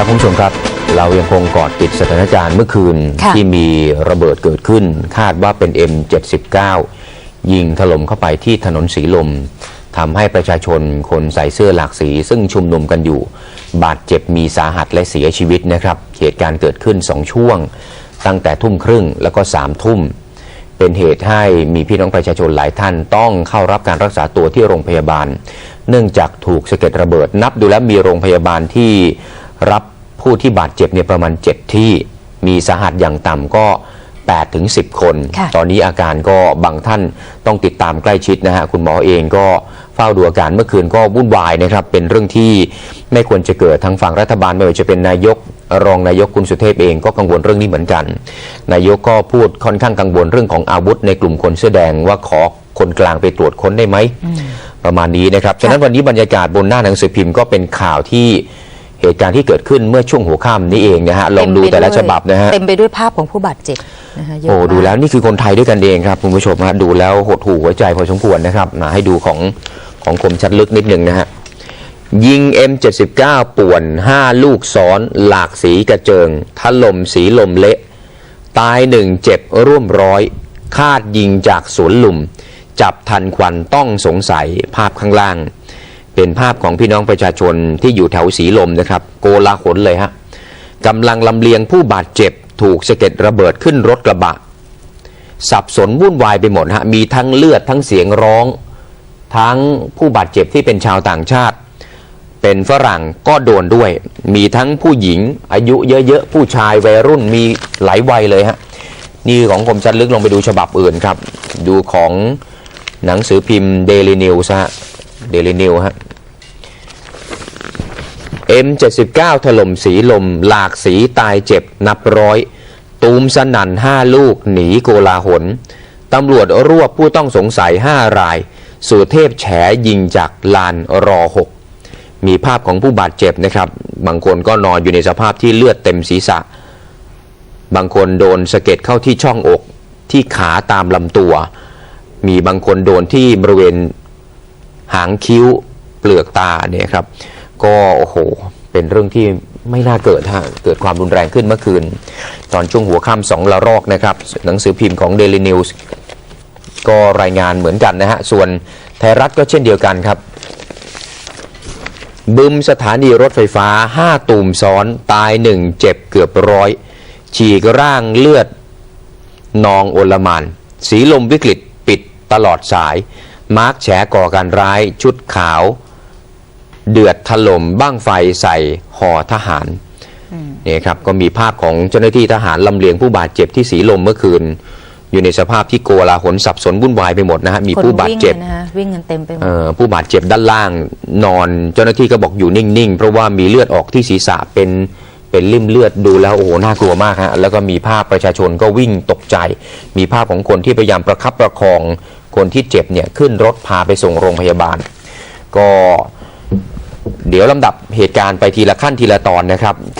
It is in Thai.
ครับคุณผู้ชมครับ เรายังคงเกาะติดสถานการณ์เมื่อคืนค่ะที่มีระเบิดเกิดขึ้น คาดว่าเป็น M79 ยิงถล่มเข้าไปที่ถนนสีลมทำให้ประชาชนคนใส่เสื้อหลากสี ซึ่งชุมนุมกันอยู่ บาดเจ็บมีสาหัสและเสียชีวิตนะครับ เหตุการณ์เกิดขึ้น2ช่วง ตั้งแต่ทุ่มครึ่งแล้วก็3ทุ่ม เป็นเหตุให้มีพี่น้องประชาชนหลายท่านต้องเข้ารับการรักษาตัวที่โรงพยาบาล เนื่องจากถูกสะเก็ดระเบิดนับดูแล้วมีโรงพยาบาลที่รับ ผู้ที่บาดเจ็บเนี่ยประมาณ 7 ที่มีสาหัสอย่างต่ำก็8ถึง10 คนค่ะตอนนี้อาการก็บางท่านต้องติดตามใกล้ชิดนะฮะ คุณหมอเองก็เฝ้าดูอาการเมื่อคืนก็วุ่นวายนะครับ เป็นเรื่องที่ไม่ควรจะเกิดทางฝั่งรัฐบาลไม่ว่าจะเป็นนายกรองนายกคุณสุเทพเองก็กังวลเรื่องนี้เหมือนกัน นายกก็พูดค่อนข้างกังวลเรื่องของอาวุธในกลุ่มคนเสื้อแดงว่าขอคนกลางไปตรวจค้นได้ไหม ประมาณนี้นะครับ ฉะนั้นวันนี้บรรยากาศบนหน้าหนังสือพิมพ์ก็เป็นข่าวที่ เหตุการณ์ที่เกิดขึ้นเมื่อช่วงหัวค่ำนี้เองนะฮะลองดูแต่ละฉบับนะฮะเต็มไปด้วยภาพของผู้บาดเจ็บนะคะเยอะโอ้มากดูแล้วนี่คือคนไทยด้วยกันเองครับคุณผู้ชมฮะดูแล้วหดหูหัวใจพอสมควรนะครับมาให้ดูของของคมชัดลึกนิดหนึ่งนะฮะยิง M79 ป่วน 5 ลูกซ้อน หลากสีกระเจิงถล่มสีลมเละ ตายหนึ่งเจ็บร่วมร้อย คาดยิงจากสวนลุม จับทันควันต้องสงสัยภาพข้างล่าง เป็นภาพของพี่น้องประชาชนที่อยู่แถวสีลมนะครับ โกลาหลเลยฮะกำลังลำเลียงผู้บาดเจ็บ ถูกสะเก็ดระเบิดขึ้นรถกระบะ สับสนวุ่นวายไปหมดฮะมีทั้งเลือดทั้งเสียงร้อง ทั้งผู้บาดเจ็บที่เป็นชาวต่างชาติ เป็นฝรั่งก็โดนด้วย มีทั้งผู้หญิงอายุเยอะๆ ผู้ชายวัยรุ่นมีหลายวัยเลยฮะนี่ของคมชัดลึกลองไปดูฉบับอื่นครับ ดูของหนังสือพิมพ์ Daily News ฮะ Daily News ฮะ M79 ถล่มสีลม หลากสีตายเจ็บนับร้อย ตูมสนั่นห้าลูก หนีโกลาหลตำรวจรวบผู้ต้องสงสัย5ราย สุเทพแฉยิงจากลานรอหกมีภาพของผู้บาดเจ็บนะครับ บางคนก็นอนอยู่ในสภาพที่เลือดเต็มศีรษะ บางคนโดนสะเก็ดเข้าที่ช่องอก ที่ขาตามลำตัว มีบางคนโดนที่บริเวณ หางคิ้วเปลือกตาเนี่ยครับ ก็โอ้โหเป็นเรื่องที่ไม่น่าเกิดฮะเกิดความรุนแรงขึ้นเมื่อคืน ตอนช่วงหัวค่ำสองละรอกนะครับ หนังสือพิมพ์ของ Daily News ก็รายงานเหมือนกันนะฮะ ส่วนไทยรัฐก็เช่นเดียวกันครับ บึมสถานีรถไฟฟ้า 5ตูมซ้อนตาย 1 เจ็บเกือบร้อย ฉีกร่างเลือดนองโอลมาน สีลมวิกฤตปิดตลอดสาย มาร์กแฉก่อการร้ายชุดขาว เดือดถล่มบ้างไฟใส่หอทหารนี่ครับก็มีภาพของเจ้าหน้าที่ทหารลำเลียงผู้บาดเจ็บที่สีลมเมื่อคืน อยู่ในสภาพที่โกลาหลสับสนวุ่นวายไปหมดนะฮะมีคนผู้บาดวิ่งเจ็บกันนะคะวิ่งกันเต็มไปหมดเอ่อผู้บาดเจ็บด้านล่างนอน เจ้าหน้าที่ก็บอกอยู่นิ่งๆ เพราะว่ามีเลือดออกที่ศีรษะเป็นเป็นริ่มเลือดดูแล้วโอ้โหน่ากลัวมากฮะแล้วก็มีภาพประชาชนก็วิ่งตกใจ มีภาพของคนที่พยายามประคับประคอง คนที่เจ็บเนี่ยขึ้นรถพาไปส่งโรงพยาบาล ก็เดี๋ยวลำดับเหตุการณ์ไปทีละขั้นทีละตอนนะครับ